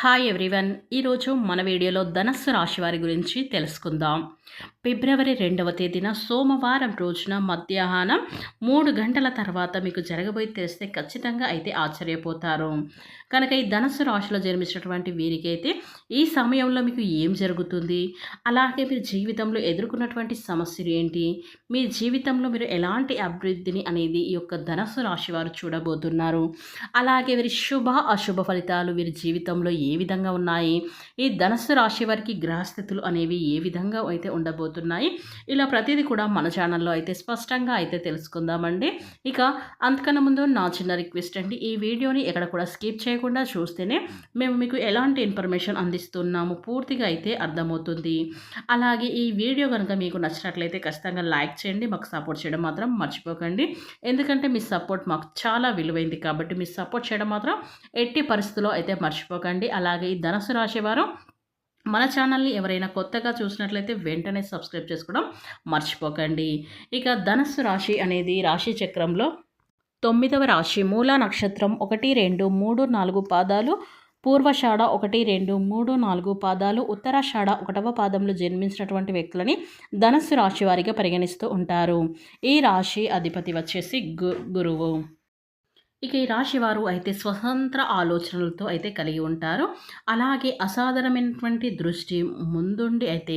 Hi everyone ఈరోజు మన వీడియోలో ధనస్సు రాశి వారి గురించి తెలుసుకుందాం. ఫిబ్రవరి రెండవ తేదీన సోమవారం రోజున మధ్యాహ్నం మూడు గంటల తర్వాత మీకు జరగబోయి తెలిస్తే ఖచ్చితంగా అయితే ఆశ్చర్యపోతారు. కనుక ఈ ధనస్సు రాశిలో జన్మించినటువంటి వీరికైతే ఈ సమయంలో మీకు ఏం జరుగుతుంది? అలాగే మీరు జీవితంలో ఎదుర్కొన్నటువంటి సమస్యలు ఏంటి? మీ జీవితంలో మీరు ఎలాంటి అభివృద్ధిని అనేది ఈ యొక్క ధనస్సు రాశి వారు చూడబోతున్నారు? అలాగే వీరి శుభ అశుభ ఫలితాలు వీరి జీవితంలో ఏ విధంగా ఉన్నాయి? ఈ ధనస్సు రాశి వారికి గ్రహస్థితులు అనేవి ఏ విధంగా అయితే ఉండబోతున్నాయి? ఇలా ప్రతిదీ కూడా మన ఛానల్లో అయితే స్పష్టంగా అయితే తెలుసుకుందామండి. ఇక అంతకన్నా ముందు నా చిన్న రిక్వెస్ట్ అండి. ఈ వీడియోని ఎక్కడ కూడా స్కిప్ చేయకుండా చూస్తేనే మేము. మీకు ఎలాంటి ఇన్ఫర్మేషన్ అందిస్తున్నాము పూర్తిగా అయితే అర్థమవుతుంది. అలాగే ఈ వీడియో కనుక మీకు నచ్చినట్లయితే ఖచ్చితంగా లైక్ చేయండి మాకు సపోర్ట్ చేయడం మాత్రం మర్చిపోకండి. ఎందుకంటే మీ సపోర్ట్ మాకు చాలా విలువైంది కాబట్టి మీ సపోర్ట్ చేయడం మాత్రం ఎట్టి పరిస్థితుల్లో అయితే మర్చిపోకండి. అలాగే ఈ ధనుసు రాశి వారు మన ఛానల్ని ఎవరైనా కొత్తగా చూసినట్లయితే వెంటనే సబ్స్క్రైబ్ చేసుకోవడం మర్చిపోకండి. ఇక ధనస్సు రాశి అనేది రాశి చక్రంలో తొమ్మిదవ రాశి మూల నక్షత్రం ఒకటి రెండు మూడు నాలుగు పాదాలు. పూర్వషాఢ ఒకటి రెండు మూడు నాలుగు పాదాలు. ఉత్తరాషాఢ ఒకటవ పాదంలో జన్మించినటువంటి వ్యక్తులని ధనస్సు రాశి వారిగా పరిగణిస్తూ ఉంటారు. ఈ రాశి అధిపతి వచ్చేసి గు గురువు. ఇక ఈ రాశి వారు అయితే స్వతంత్ర ఆలోచనలతో అయితే కలిగి ఉంటారు. అలాగే అసాధారణమైనటువంటి దృష్టి ముందుండి అయితే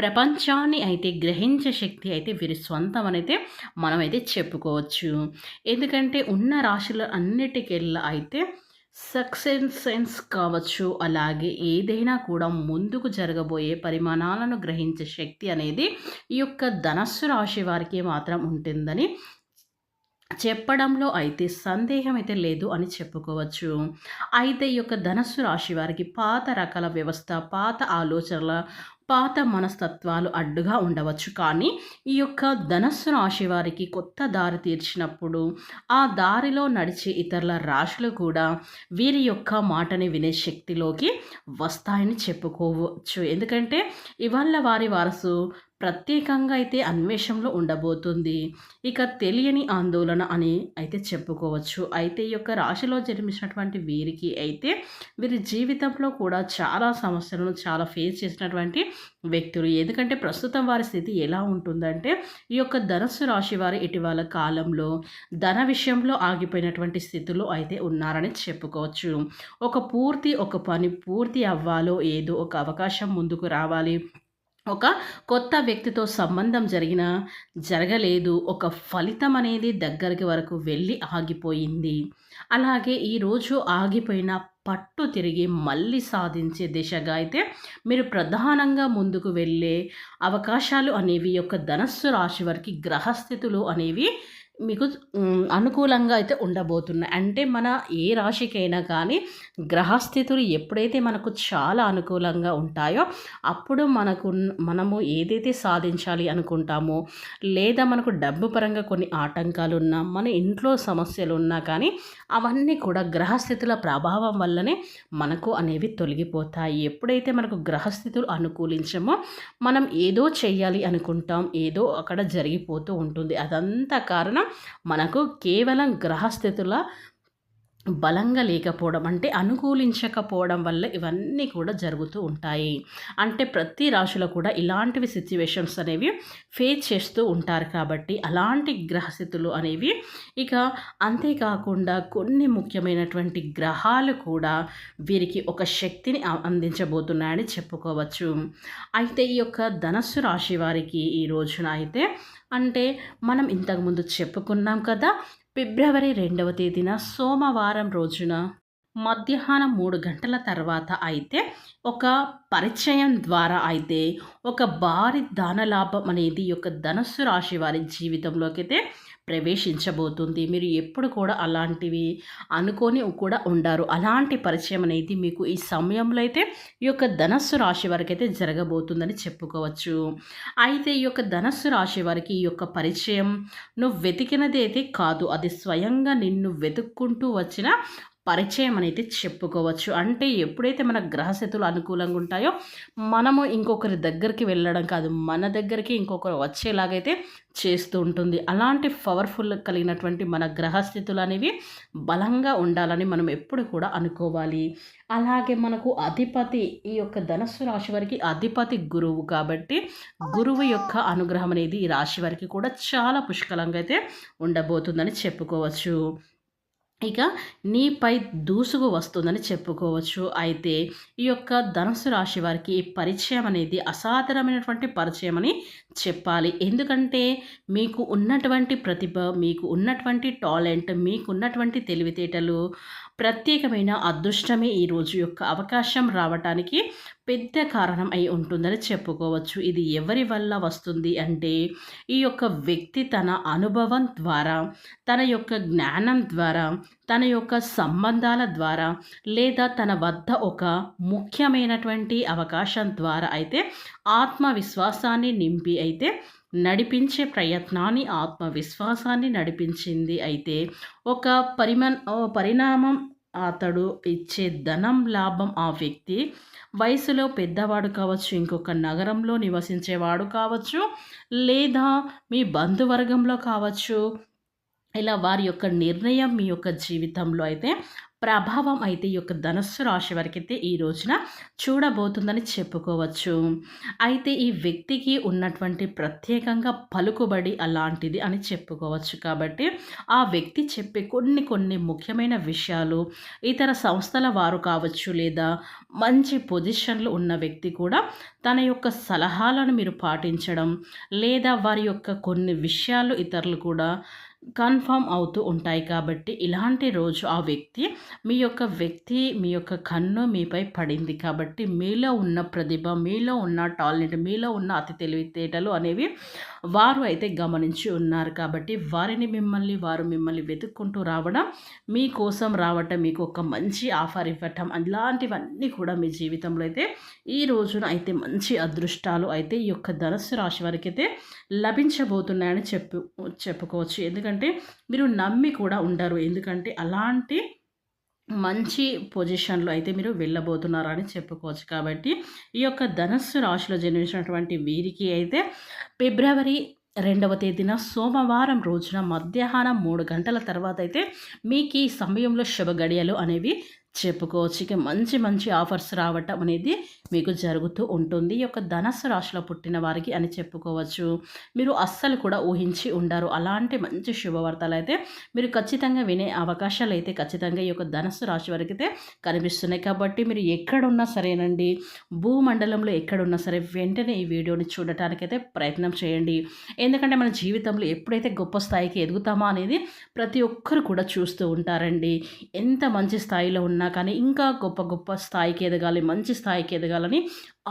ప్రపంచాన్ని అయితే గ్రహించే శక్తి అయితే వీరి స్వంతం అయితే మనమైతే చెప్పుకోవచ్చు. ఎందుకంటే ఉన్న రాశుల అన్నిటికెళ్ళ అయితే సక్సెస్ సెన్స్ కావచ్చు. అలాగే ఏదైనా కూడా ముందుకు జరగబోయే పరిమాణాలను గ్రహించే శక్తి అనేది ఈ యొక్క ధనస్సు రాశి వారికి మాత్రం ఉంటుందని చెప్పడంలో అయితే సందేహం అయితే లేదు అని చెప్పుకోవచ్చు. అయితే ఈ యొక్క ధనస్సు రాశి వారికి పాత రకాల వ్యవస్థ పాత ఆలోచనల పాత మనస్తత్వాలు అడ్డుగా ఉండవచ్చు. కానీ ఈ యొక్క ధనస్సు రాశి వారికి కొత్త దారి తీర్చినప్పుడు ఆ దారిలో నడిచే ఇతరుల రాశులు కూడా వీరి యొక్క మాటని వినే శక్తిలోకి వస్తాయని చెప్పుకోవచ్చు. ఎందుకంటే ఇవాళ వారి వారసు ప్రత్యేకంగా అయితే అన్వేషంలో ఉండబోతుంది. ఇక తెలియని ఆందోళన అని అయితే చెప్పుకోవచ్చు. అయితే ఈ యొక్క రాశిలో జన్మించినటువంటి వీరికి అయితే వీరి జీవితంలో కూడా చాలా సమస్యలను చాలా ఫేస్ చేసినటువంటి వ్యక్తులు. ఎందుకంటే ప్రస్తుతం వారి స్థితి ఎలా ఉంటుందంటే ఈ యొక్క ధనస్సు రాశి వారి ఇటీవల కాలంలో ధన విషయంలో ఆగిపోయినటువంటి స్థితిలో అయితే ఉన్నారని చెప్పుకోవచ్చు. ఒక పూర్తి ఒక పని పూర్తి అవ్వాలో ఏదో ఒక అవకాశం ముందుకు రావాలి. ఒక కొత్త వ్యక్తితో సంబంధం జరిగిన జరగలేదు. ఒక ఫలితం అనేది దగ్గరికి వరకు వెళ్ళి ఆగిపోయింది. అలాగే ఈరోజు ఆగిపోయిన పట్టు తిరిగి మళ్ళీ సాధించే దిశగా అయితే మీరు ప్రధానంగా ముందుకు వెళ్ళే అవకాశాలు అనేవి యొక్క ధనస్సు రాశి వారికి గ్రహస్థితులు అనేవి మీకు అనుకూలంగా అయితే ఉండబోతున్నాయి. అంటే మన ఏ రాశికైనా కానీ గ్రహస్థితులు ఎప్పుడైతే మనకు చాలా అనుకూలంగా ఉంటాయో అప్పుడు మనకు మనము ఏదైతే సాధించాలి అనుకుంటామో లేదా మనకు డబ్బు పరంగా కొన్ని ఆటంకాలు ఉన్నా మన ఇంట్లో సమస్యలు ఉన్నా కానీ అవన్నీ కూడా గ్రహస్థితుల ప్రభావం వల్లనే మనకు అనేవి తొలగిపోతాయి. ఎప్పుడైతే మనకు గ్రహస్థితులు అనుకూలించమో మనం ఏదో చేయాలి అనుకుంటాం ఏదో అక్కడ జరిగిపోతూ ఉంటుంది. అదంతా కారణం మనకు కేవలం గ్రహస్థితుల బలంగా లేకపోవడం అంటే అనుకూలించకపోవడం వల్ల ఇవన్నీ కూడా జరుగుతూ ఉంటాయి. అంటే ప్రతి రాశిలో కూడా ఇలాంటివి సిచ్యువేషన్స్ అనేవి ఫేస్ చేస్తూ ఉంటారు కాబట్టి అలాంటి గ్రహస్థితులు అనేవి ఇక అంతేకాకుండా కొన్ని ముఖ్యమైనటువంటి గ్రహాలు కూడా వీరికి ఒక శక్తిని అందించబోతున్నాయని చెప్పుకోవచ్చు. అయితే ఈ యొక్క ధనస్సు రాశి వారికి ఈ రోజున అయితే అంటే మనం ఇంతకుముందు చెప్పుకున్నాం కదా ఫిబ్రవరి రెండవ తేదీన సోమవారం రోజున మధ్యాహ్నం మూడు గంటల తర్వాత అయితే ఒక పరిచయం ద్వారా అయితే ఒక భారీ ధనలాభం అనేది యొక్క ధనస్సు రాశి వారి జీవితంలోకి అయితే ప్రవేశించబోతుంది. మీరు ఎప్పుడు కూడా అలాంటివి అనుకొని కూడా ఉండారు. అలాంటి పరిచయం అనేది మీకు ఈ సమయంలో అయితే ఈ యొక్క ధనస్సు రాశి వారికి అయితే జరగబోతుందని చెప్పుకోవచ్చు. అయితే ఈ యొక్క ధనస్సు రాశి వారికి ఈ యొక్క పరిచయం నువ్వు వెతికినది అయితే కాదు. అది స్వయంగా నిన్ను వెతుక్కుంటూ వచ్చిన పరిచయం అనేది చెప్పుకోవచ్చు. అంటే ఎప్పుడైతే మన గ్రహస్థితులు అనుకూలంగా ఉంటాయో మనము ఇంకొకరి దగ్గరికి వెళ్ళడం కాదు మన దగ్గరికి ఇంకొకరు వచ్చేలాగైతే చేస్తూ ఉంటుంది. అలాంటి పవర్ఫుల్ కలిగినటువంటి మన గ్రహస్థితులు అనేవి బలంగా ఉండాలని మనం ఎప్పుడు కూడా అనుకోవాలి. అలాగే మనకు అధిపతి ఈ యొక్క ధనస్సు రాశి వారికి అధిపతి గురువు కాబట్టి గురువు యొక్క అనుగ్రహం అనేది ఈ రాశి వారికి కూడా చాలా పుష్కలంగా అయితే ఉండబోతుందని చెప్పుకోవచ్చు. ఇక నీపై దూసుకు వస్తుందని చెప్పుకోవచ్చు. అయితే ఈ యొక్క ధనుసు రాశి వారికి పరిచయం అనేది అసాధారణమైనటువంటి పరిచయం అని చెప్పాలి. ఎందుకంటే మీకు ఉన్నటువంటి ప్రతిభ మీకు ఉన్నటువంటి టాలెంట్ మీకు ఉన్నటువంటి తెలివితేటలు ప్రత్యేకమైన అదృష్టమే ఈ రోజు యొక్క అవకాశం రావటానికి పెద్ద కారణం అయి ఉంటుందని చెప్పుకోవచ్చు. ఇది ఎవరి వల్ల వస్తుంది అంటే ఈ యొక్క వ్యక్తి తన అనుభవం ద్వారా తన యొక్క జ్ఞానం ద్వారా తన యొక్క సంబంధాల ద్వారా లేదా తన వద్ద ఒక ముఖ్యమైనటువంటి అవకాశం ద్వారా అయితే ఆత్మవిశ్వాసాన్ని నింపి అయితే నడిపించే ప్రయత్నాన్ని ఆత్మవిశ్వాసాన్ని నడిపించింది. అయితే ఒక పరిమ పరిణామం అతడు ఇచ్చే ధనం లాభం ఆ వ్యక్తి వయసులో పెద్దవాడు కావచ్చు ఇంకొక నగరంలో నివసించేవాడు కావచ్చు లేదా మీ బంధువర్గంలో కావచ్చు. ఇలా వారి యొక్క నిర్ణయం మీ యొక్క జీవితంలో అయితే ప్రభావం అయితే ఈ యొక్క ధనస్సు రాశి వారికి అయితే ఈ రోజున చూడబోతుందని చెప్పుకోవచ్చు. అయితే ఈ వ్యక్తికి ఉన్నటువంటి ప్రత్యేకంగా పలుకుబడి అలాంటిది అని చెప్పుకోవచ్చు కాబట్టి ఆ వ్యక్తి చెప్పే కొన్ని కొన్ని ముఖ్యమైన విషయాలు ఇతర సంస్థల వారు కావచ్చు లేదా మంచి పొజిషన్లో ఉన్న వ్యక్తి కూడా తన యొక్క సలహాలను మీరు పాటించడం లేదా వారి యొక్క కొన్ని విషయాలు ఇతరులు కూడా కన్ఫామ్ అవుతూ ఉంటాయి కాబట్టి ఇలాంటి రోజు ఆ వ్యక్తి మీ యొక్క వ్యక్తి మీ యొక్క కన్ను మీపై పడింది కాబట్టి మీలో ఉన్న ప్రతిభ మీలో ఉన్న టాలెంట్ మీలో ఉన్న అతి తెలివితేటలు అనేవి వారు అయితే గమనించి ఉన్నారు కాబట్టి వారిని మిమ్మల్ని వారు మిమ్మల్ని వెతుక్కుంటూ రావడం మీకోసం రావటం మీకు ఒక మంచి ఆఫర్ ఇవ్వటం అలాంటివన్నీ కూడా మీ జీవితంలో అయితే ఈ రోజున అయితే మంచి అదృష్టాలు అయితే ఈ యొక్క ధనస్సు రాశి వారికి అయితే లభించబోతున్నాయని చెప్పు చెప్పుకోవచ్చు. ఎందుకంటే మీరు నమ్మి కూడా ఉండరు. ఎందుకంటే అలాంటి మంచి పొజిషన్లో అయితే మీరు వెళ్ళబోతున్నారని చెప్పుకోవచ్చు కాబట్టి ఈ యొక్క ధనస్సు రాశిలో జన్మించినటువంటి వీరికి అయితే ఫిబ్రవరి రెండవ తేదీన సోమవారం రోజున మధ్యాహ్నం మూడు గంటల తర్వాత అయితే మీకు ఈ సమయంలో శుభ గడియలు అనేవి చెప్పుకోవచ్చు ఇక మంచి మంచి ఆఫర్స్ రావటం అనేది మీకు జరుగుతూ ఉంటుంది. ఈ యొక్క ధనస్సు రాశిలో పుట్టిన వారికి అని చెప్పుకోవచ్చు. మీరు అస్సలు కూడా ఊహించి ఉండరు. అలాంటి మంచి శుభవార్తలు అయితే మీరు ఖచ్చితంగా వినే అవకాశాలు అయితే ఖచ్చితంగా ఈ యొక్క ధనస్సు రాశి వారికి అయితే కనిపిస్తున్నాయి. కాబట్టి మీరు ఎక్కడున్నా సరేనండి భూమండలంలో ఎక్కడున్నా సరే వెంటనే ఈ వీడియోని చూడటానికైతే ప్రయత్నం చేయండి. ఎందుకంటే మన జీవితంలో ఎప్పుడైతే గొప్ప స్థాయికి ఎదుగుతామో అనేది ప్రతి ఒక్కరు కూడా చూస్తూ ఉంటారండి. ఎంత మంచి స్థాయిలో ఉన్నా ఉన్నా కానీ ఇంకా గొప్ప గొప్ప స్థాయికి ఎదగాలి మంచి స్థాయికి ఎదగాలని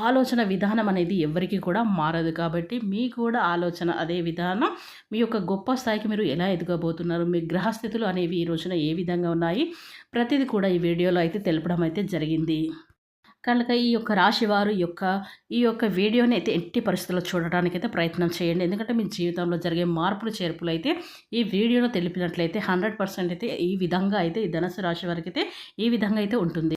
ఆలోచన విధానం అనేది ఎవరికి కూడా మారదు కాబట్టి మీ కూడా ఆలోచన అదే విధానం. మీ యొక్క గొప్ప స్థాయికి మీరు ఎలా ఎదగబోతున్నారు? మీ గ్రహస్థితులు అనేవి ఈ రోజున ఏ విధంగా ఉన్నాయి? ప్రతిదీ కూడా ఈ వీడియోలో అయితే తెలపడం అయితే జరిగింది. కనుక ఈ యొక్క రాశి వారు యొక్క ఈ యొక్క వీడియోని అయితే ఎట్టి పరిస్థితుల్లో చూడడానికి అయితే ప్రయత్నం చేయండి. ఎందుకంటే మీ జీవితంలో జరిగే మార్పులు చేర్పులు అయితే ఈ వీడియోలో తెలిపినట్లయితే హండ్రెడ్ పర్సెంట్ అయితే ఈ విధంగా అయితే ఈ ధనసు రాశి వారికి అయితే ఈ విధంగా అయితే ఉంటుంది.